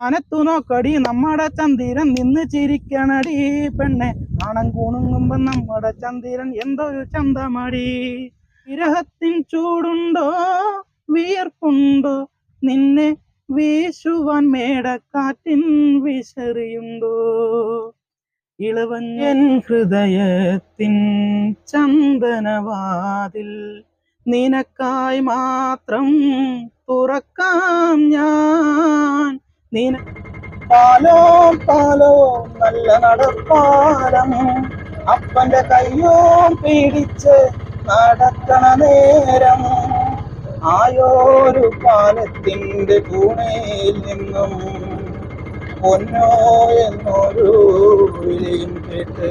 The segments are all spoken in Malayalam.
അനത്തു നോക്കടി നമ്മടെ ചന്ദിരൻ നിന്ന് ചിരിക്കണടി. പെണ്ണെ നാണം കൂണുങ്ങുമ്പോ നമ്മുടെ ചന്ദിരൻ എന്തൊരു ചന്തമടി. വിരഹത്തിൻ ചൂടുണ്ടോ? വിയർപ്പുണ്ടോ? നിന്നെ വീശുവാൻ മേടക്കാറ്റിൻ വിശറിയുണ്ടോ? ഇളവഞ്ഞൻ ഹൃദയത്തിൻ ചന്ദനവാതിൽ നിനക്കായി മാത്രം തുറക്കാം ഞാൻ. നിന പാലോ പാലോ നല്ല നടപ്പാലം. അപ്പന്റെ കയ്യോ പിടിച്ച് നടക്കണ നേരം. ആയോരു പാലത്തിന്റെ കൂണയിൽ നിന്നും പൊന്നോ എന്നൊരു വിളിയും കേട്ട്.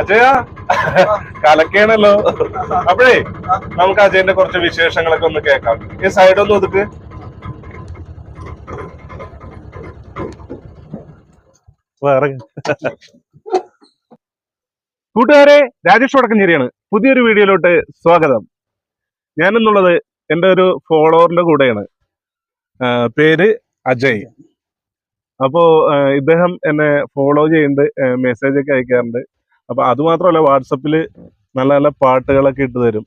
അജയ കലക്കേണല്ലോ. അപ്പോഴേ നമുക്ക് അജയന്റെ കുറച്ച് വിശേഷങ്ങളൊക്കെ ഒന്ന് കേൾക്കാം. ഈ സൈഡ് ഒന്ന് ഒതുക്ക്. കൂട്ടുകാരെ രാജേഷ് വടക്കഞ്ചേരിയാണ്. പുതിയൊരു വീഡിയോയിലോട്ട് സ്വാഗതം. ഞാനെന്നുള്ളത് എന്റെ ഒരു ഫോളോവറിന്റെ കൂടെയാണ്. പേര് അജയ്. അപ്പോ ഇദ്ദേഹം എന്നെ ഫോളോ ചെയ്യുന്നുണ്ട് മെസ്സേജ് ഒക്കെ അയക്കാറുണ്ട്. അപ്പൊ അതുമാത്രമല്ല വാട്സപ്പിൽ നല്ല നല്ല പാട്ടുകളൊക്കെ ഇട്ട് തരും.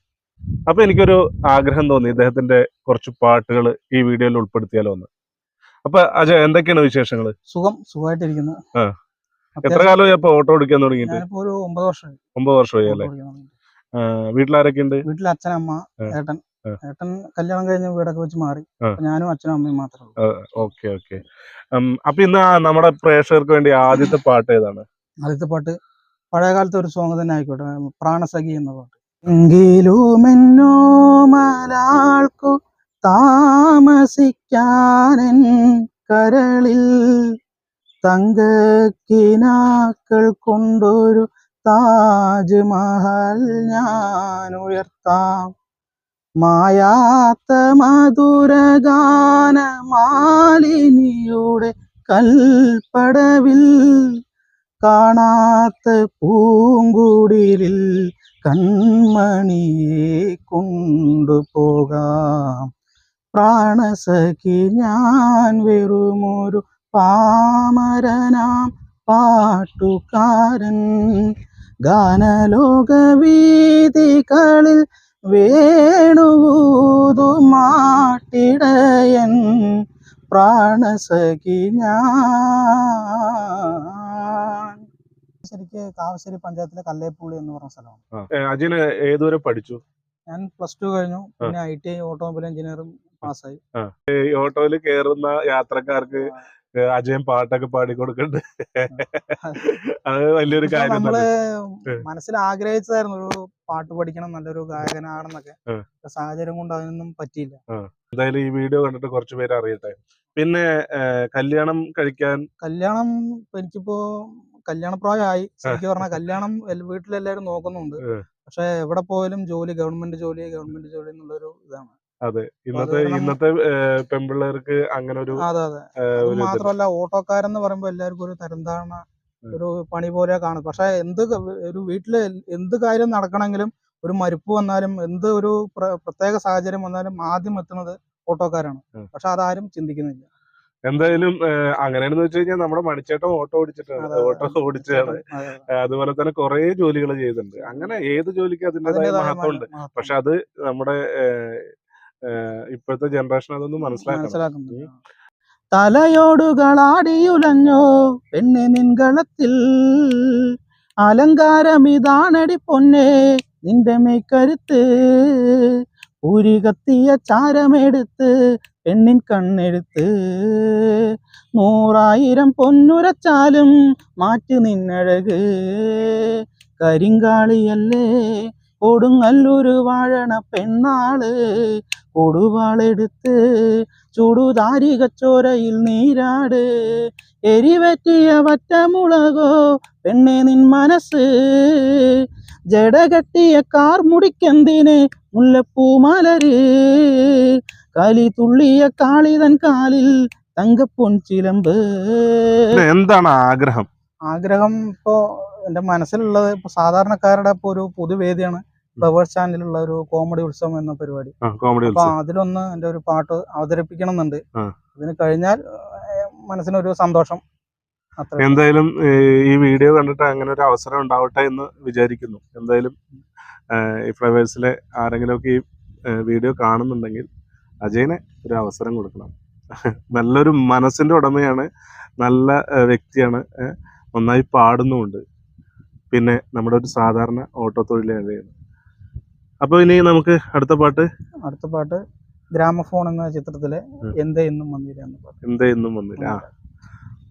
അപ്പൊ എനിക്കൊരു ആഗ്രഹം തോന്നി ഇദ്ദേഹത്തിന്റെ കുറച്ച് പാട്ടുകൾ ഈ വീഡിയോയിൽ ഉൾപ്പെടുത്തിയാലോ എന്ന്. അപ്പൊ അജയ് എന്തൊക്കെയാണ് വിശേഷങ്ങൾ സുഖം സുഖമായിട്ടിരിക്കുന്നു. എത്ര കാലമായി അപ്പൊ ഓട്ടോ ഓടിക്കാൻ തുടങ്ങിയിട്ട്? ഒരു ഒമ്പത് വർഷമായി. ഒമ്പത് വർഷമായി അല്ലേ? വീട്ടിലാരൊക്കെയുണ്ട് ഓടിക്കാൻ വീട്ടിലാരൊക്കെ ഉണ്ട് വീട്ടിൽ അച്ഛൻ അമ്മ ഏട്ടൻ. ഏട്ടൻ കല്യാണം കഴിഞ്ഞ് വീടൊക്കെ വെച്ച് മാറി. ഞാനും അച്ഛനും അമ്മയും മാത്രമേ ഓക്കെ ഓക്കെ. അപ്പൊ ഇന്ന് നമ്മുടെ പ്രേക്ഷകർക്ക് വേണ്ടി ആദ്യത്തെ പാട്ട് ഏതാണ്? ആദ്യത്തെ പാട്ട് പഴയ കാലത്തെ ഒരു സോങ് തന്നെ ആയിക്കോട്ടെ. പ്രാണസഖി എന്ന പാട്ട്. എങ്കിലുമെന്നോ മലാൾക്കു താമസിക്കാനൻ കരളിൽ തങ്കക്കിനാക്കൾ കൊണ്ടൊരു താജ്മഹൽ ഞാൻ ഉയർത്താം മായാത്ത മധുരഗാന മാലിനിയുടെ കൽപ്പടവിൽ കാണാത്ത പൂങ്കുടിലിൽ കൺമണിയെ കൊണ്ടുപോകാം. പ്രാണസഖി ഞാൻ വെറുമൊരു പാമരനാം. പാട്ടുകാരൻ ഗാനലോകവീതികളിൽ വേണുവൂതു വേണുമാട്ടിടയൻ പ്രാണസഖി ഞാൻ. ശരിക്ക് കാവശ്ശേരി പഞ്ചായത്തിലെ കല്ലേപ്പുള്ളി എന്ന് പറഞ്ഞ സ്ഥലമാണ്. അജയന് ഏതുവരെ പഠിച്ചു? ഞാൻ പ്ലസ് ടു കഴിഞ്ഞു. പിന്നെ ഐ ടി ഐ ഓട്ടോമൊബൈൽ എഞ്ചിനീയറും പാസ്സായി. ഈ ഓട്ടോയിൽ കയറുന്ന യാത്രക്കാർക്ക് അജയൻ പാട്ടൊക്കെ പാടി കൊടുക്കണ്ട് അത് വലിയൊരു കാര്യം നമ്മൾ. മനസ്സിൽ ആഗ്രഹിച്ചതായിരുന്നു ഒരു പാട്ട് പഠിക്കണം നല്ലൊരു ഗായകനാണെന്നൊക്കെ. സാഹചര്യം കൊണ്ട് അതിനൊന്നും പറ്റിയില്ല. എന്തായാലും ഈ വീഡിയോ കണ്ടിട്ട് കുറച്ചു പേര് അറിയട്ടെ. പിന്നെ കല്യാണം കഴിക്കാൻ കല്യാണം എനിക്കിപ്പോ കല്യാണപ്രായമായി. ശരിക്കും പറഞ്ഞാൽ കല്യാണം വീട്ടിലെല്ലാരും നോക്കുന്നുണ്ട്. പക്ഷെ എവിടെ പോയാലും ജോലി ഗവൺമെന്റ് ജോലി ഗവൺമെന്റ് ജോലി എന്നുള്ളൊരു ഇതാണ്. അതെ. ഇന്നത്തെ ഇന്നത്തെ പെൺപിള്ളേർക്ക് അങ്ങനെ ഒരു മാത്രമല്ല ഓട്ടോക്കാരെന്ന് പറയുമ്പോ എല്ലാവർക്കും ഒരു തരംതാണ. ഒരു പണി പോലെ കാണും പക്ഷെ എന്ത് ഒരു വീട്ടിൽ എന്ത് കാര്യം നടക്കണമെങ്കിലും ഒരു മരുപ്പ് വന്നാലും എന്ത് ഒരു പ്രത്യേക സാഹചര്യം വന്നാലും ആദ്യം എത്തുന്നത് ഓട്ടോക്കാരാണ്. പക്ഷെ അതാരും ചിന്തിക്കുന്നില്ല. എന്തായാലും അങ്ങനെയാണെന്ന് വെച്ച് കഴിഞ്ഞാൽ നമ്മുടെ മണിച്ചേട്ടൻ ഓട്ടോ ഓടിച്ചിട്ടാണ്. ഓട്ടോ ഓടിച്ചതാണ്. അതെ. അതുപോലെ തന്നെ കുറെ ജോലികൾ ചെയ്തിട്ടുണ്ട്. അങ്ങനെ ഏത് ജോലിക്കും അതിന്റെതായ മഹത്വമുണ്ട്. പക്ഷെ അത് നമ്മുടെ ഇപ്പോഴത്തെ ജനറേഷൻ അതൊന്നും മനസ്സിലാക്കുന്നില്ല തലയോടുകളാടിയുലഞ്ഞോ പെണ്ണെ നിൻകളത്തിൽ? അലങ്കാരമിതാണടി പൊന്നെ നിന്റെ മെയ്ക്കരുത്ത്. ഊരി കത്തിയ ചാരമെടുത്ത് പെണ്ണിൻ കണ്ണെടുത്ത് നൂറായിരം പൊന്നുരച്ചാലും മാറ്റി നിന്നഴക്. കരിങ്കാളിയല്ലേ കൊടുങ്ങല്ലൂര് വാഴണ പെണ്ണാൾ. കൊടുവാളെടുത്ത് ചുടുതാരികച്ചോരയിൽ നീരാട്. എരിവറ്റിയ വറ്റമുളകോ പെണ്ണെ നിൻ മനസ്സ്. ജടകെട്ടിയ കാർ മുടിക്കെന്തിന് മുല്ലപ്പൂമലര്. കലി തുള്ളിയ കാളിതൻ കാലിൽ തങ്കപ്പൊൻ ചിലമ്പ്. എന്താണ് ആഗ്രഹം? ആഗ്രഹം ഇപ്പോ എന്റെ മനസ്സിലുള്ളത് ഇപ്പൊ സാധാരണക്കാരുടെ ഇപ്പൊ ഒരു പൊതുവേദിയാണ്. ഫ്ലവേഴ്സ് ചാനലിലുള്ള ഒരു കോമഡി ഉത്സവം എന്ന പരിപാടി. അപ്പൊ അതിലൊന്ന് എന്റെ ഒരു പാട്ട് അവതരിപ്പിക്കണം എന്നുണ്ട് അതിന് കഴിഞ്ഞാൽ മനസ്സിനൊരു സന്തോഷം. എന്തായാലും ഈ വീഡിയോ കണ്ടിട്ട് അങ്ങനെ ഒരു അവസരം ഉണ്ടാവട്ടെ എന്ന് വിചാരിക്കുന്നു. എന്തായാലും ഈ ഫ്ലവേഴ്സിലെ ആരെങ്കിലുമൊക്കെ ഈ വീഡിയോ കാണുന്നുണ്ടെങ്കിൽ അജയനെ ഒരു അവസരം കൊടുക്കണം. നല്ലൊരു മനസ്സിന്റെ ഉടമയാണ് നല്ല വ്യക്തിയാണ് നന്നായി പാടുന്നുമുണ്ട്. പിന്നെ നമ്മുടെ ഒരു സാധാരണ ഓട്ടോ തൊഴിലാളിയാണ് അപ്പോൾ ഇനി നമുക്ക് അടുത്ത പാട്ട്. അടുത്ത പാട്ട് ഗ്രാമഫോൺ എന്ന ചിത്രത്തിലെ. എന്തേ ഇന്നും വന്നില്ല എന്ന പാട്ട്. എന്തേ ഇന്നും വന്നില്ല. ആ.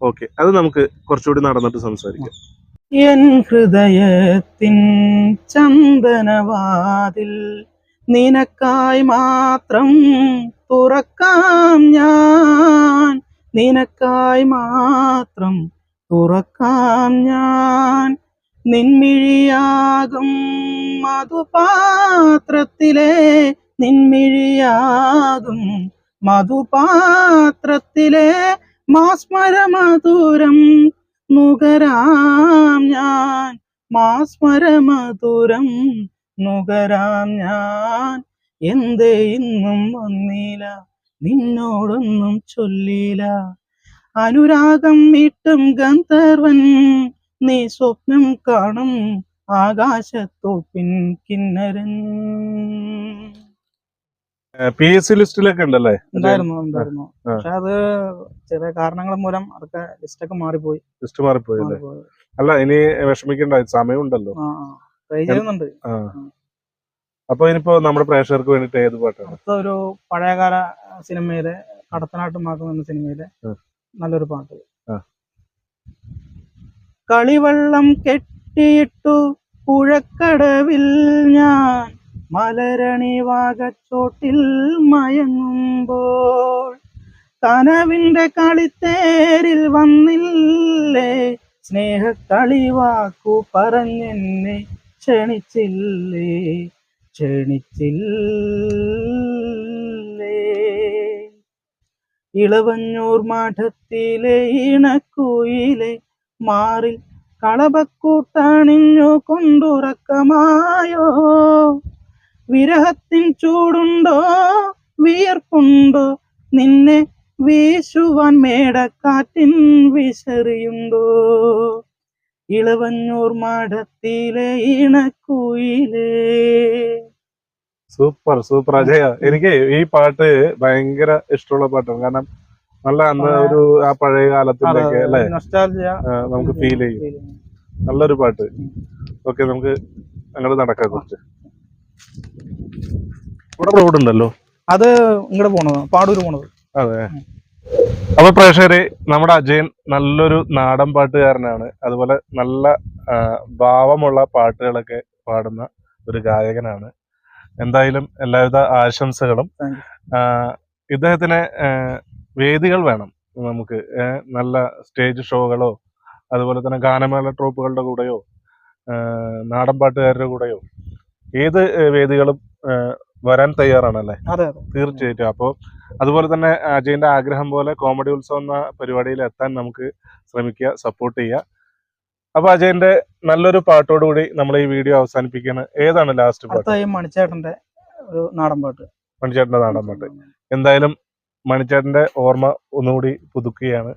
ഓക്കെ. അത് നമുക്ക് കുറച്ചുകൂടി നടന്നിട്ട് സംസാരിക്കാം. എൻ ഹൃദയത്തിൻ ചന്ദനവാതിൽ നിനക്കായി മാത്രം തുറക്കാം ഞാൻ. നിനക്കായി മാത്രം തുറക്കാം ഞാൻ. നിൻമിഴിയാകും മധുപാത്രത്തിലെ നിൻമിഴിയാകും മധുപാത്രത്തിലെ മാസ്മരമധുരം നുകരാം ഞാൻ മാസ്മരമധുരം നുകരാം ഞാൻ. എന്തേ ഇന്നും വന്നില്ല നിന്നോടൊന്നും ചൊല്ലില്ല. അനുരാഗം ഇട്ടും ഗന്ധർവൻ നീ സ്വപ്നം കാണും ആകാശത്തോപ്പിൻ കിന്നരൻ പി എസ് സി ലിസ്റ്റിലൊക്കെ ഉണ്ടല്ലേ? ഉണ്ടായിരുന്നു ഉണ്ടായിരുന്നു. പക്ഷെ അത് ചെറിയ കാരണങ്ങൾ മൂലം അതൊക്കെ ലിസ്റ്റൊക്കെ മാറിപ്പോയി. ലിസ്റ്റ് മാറിപ്പോയി അല്ലേ? അല്ല ഇനി വിഷമിക്കണ്ട സമയമുണ്ടല്ലോ. ഉണ്ടല്ലോ ട്രൈ ചെയ്യുന്നുണ്ട്. അപ്പൊ ഇനിയിപ്പോ നമ്മുടെ പ്രേക്ഷകർക്ക് വേണ്ടിട്ട് ഏത് പാട്ടാണ്? ഒരു പഴയകാല സിനിമയിലെ കടത്തനാട്ടുമാക്കും എന്ന സിനിമയിലെ നല്ലൊരു പാട്ട്. കളിവള്ളം കെട്ടിയിട്ടു പുഴക്കടവിൽ ഞാൻ മലരണി വാകച്ചോട്ടിൽ മയങ്ങുമ്പോൾ. കനവിന്റെ കളിത്തേരിൽ വന്നില്ലേ സ്നേഹക്കളിവാക്കു പറഞ്ഞെന്നെ ക്ഷണിച്ചില്ലേ ക്ഷണിച്ചില്ലേ. ഇളവഞ്ഞൂർ മാഠത്തിലെ ഇണക്കുയിലെ മാറിൽ കളപക്കൂട്ടണിഞ്ഞു കൊണ്ടുറക്കമായോ? വിരഹത്തിൻ ചൂടുണ്ടോ? വിയർപ്പുണ്ടോ? നിന്നെ വീശുവാൻ മേടക്കാറ്റിൻ വിശറിയുണ്ടോ? ഇളവഞ്ഞൂർ മാടത്തിലെ ഇണക്കുയിലേ. Super super. അജയ എനിക്ക് ഈ പാട്ട് ഭയങ്കര ഇഷ്ടമുള്ള പാട്ടാണ്. കാരണം നല്ല അന്ന്. ഒരു ആ പഴയ കാലത്തിന്റെ അല്ലേ? നമുക്ക് ഫീൽ ചെയ്യും. നല്ലൊരു പാട്ട്. ഓക്കെ നമുക്ക് അങ്ങോട്ട് നടക്കാം കുറച്ച്. ഇവിടെ റോഡ് ഉണ്ടല്ലോ? അത് ഇങ്ങോട്ട് പോണത് പാടൂര് പോണത്. അതെ. അപ്പൊ പ്രേക്ഷകരെ നമ്മുടെ അജയൻ നല്ലൊരു നാടൻ പാട്ടുകാരനാണ്. അതുപോലെ നല്ല ഭാവമുള്ള പാട്ടുകളൊക്കെ പാടുന്ന ഒരു ഗായകനാണ്. എന്തായാലും എല്ലാവിധ ആശംസകളും. ഇദ്ദേഹത്തിനെ വേദികൾ വേണം. നമുക്ക് നല്ല സ്റ്റേജ് ഷോകളോ അതുപോലെ തന്നെ ഗാനമേള ട്രൂപ്പുകളുടെ കൂടെയോ നാടൻപാട്ടുകാരുടെ നാടൻ പാട്ടുകാരുടെ കൂടെയോ ഏത് വേദികളും വരാൻ തയ്യാറാണല്ലേ? തീർച്ചയായിട്ടും. അപ്പോൾ അതുപോലെ തന്നെ അജയന്റെ ആഗ്രഹം പോലെ കോമഡി ഉത്സവം എന്ന പരിപാടിയിൽ എത്താൻ നമുക്ക് ശ്രമിക്കുക സപ്പോർട്ട് ചെയ്യുക. അപ്പൊ അജയന്റെ നല്ലൊരു പാട്ടോടുകൂടി നമ്മൾ ഈ വീഡിയോ അവസാനിപ്പിക്കുകയാണ്. ഏതാണ് ലാസ്റ്റ് പാട്ട്? മണിച്ചേട്ടന്റെ ഒരു നാടൻ പാട്ട്. മണിച്ചേട്ടന്റെ നാടൻ പാട്ട്. എന്തായാലും മണിച്ചേട്ടന്റെ ഓർമ്മ ഒന്നുകൂടി പുതുക്കുകയാണ്.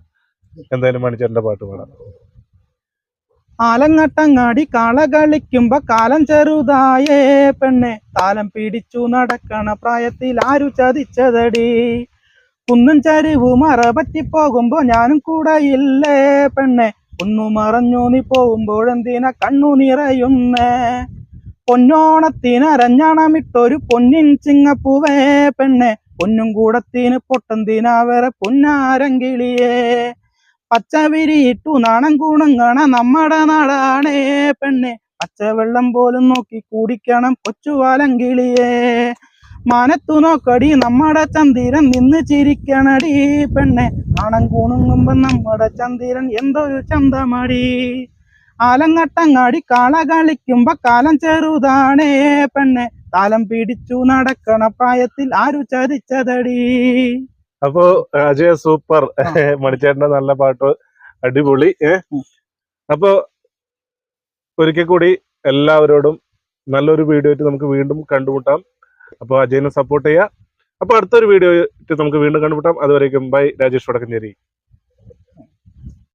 എന്തായാലും മണിച്ചേട്ടന്റെ പാട്ട് പാടാം. ആലങ്ങട്ടങ്ങാടി കള കളിക്കുമ്പോ കാലം ചെറുതായേ പെണ്ണെ. താലം പിടിച്ചു നടക്കണ പ്രായത്തിൽ ആരു ചതിച്ചതടി? കുന്നും ചരിവു മറ പറ്റിപ്പോകുമ്പോ ഞാനും കൂടെ ഇല്ലേ പെണ്ണെ? ഒന്നു മറഞ്ഞു നീ പോകുമ്പോഴെന്തിന കണ്ണു നിറയുന്നേ? പൊന്നോണത്തിനരഞ്ഞണമിട്ടൊരു പൊന്നിൻ ചിങ്ങപ്പൂവേ പെണ്ണെ. പൊന്നും കൂടത്തിന് പൊട്ടന്തിനാ വേറെ പൊന്നാരങ്കിളിയേ. പച്ചവിരിയിട്ടു നാണം കൂണങ്ങണ നമ്മുടെ നാടാണേ പെണ്ണെ. പച്ചവെള്ളം പോലും നോക്കി കുടിക്കണം കൊച്ചുവാലങ്കിളിയേ. മാനത്തു നോക്കടി നമ്മുടെ ചന്ദിരൻ നിന്ന് ചിരിക്കണടി പെണ്ണെ. നാണം കൂണുങ്ങുമ്പോ നമ്മുടെ ചന്ദിരൻ എന്തൊരു ചന്തമടി. ആലങ്ങട്ടങ്ങാടി കാള കളിക്കുമ്പോ കാലം ചെറുതാണേ പെണ്ണെ. കാലം പിടിച്ചു നടക്കണ പ്രായത്തിൽ ആരു ചതിച്ചതടി? അപ്പോ അജയ സൂപ്പർ. മണിച്ചേട്ടന്റെ നല്ല പാട്ട്. അടിപൊളി. അപ്പോ ഒരിക്കൽ കൂടി എല്ലാവരോടും നല്ലൊരു വീഡിയോ ആയിട്ട് നമുക്ക് വീണ്ടും കണ്ടുമുട്ടാം. അപ്പോൾ അജയനെ സപ്പോർട്ട് ചെയ്യുക. അപ്പൊ അടുത്തൊരു വീഡിയോ നമുക്ക് വീണ്ടും കണ്ടുമുട്ടാം. അതുവരേക്കും ബൈ. രാജേഷ് വടക്കഞ്ചേരി.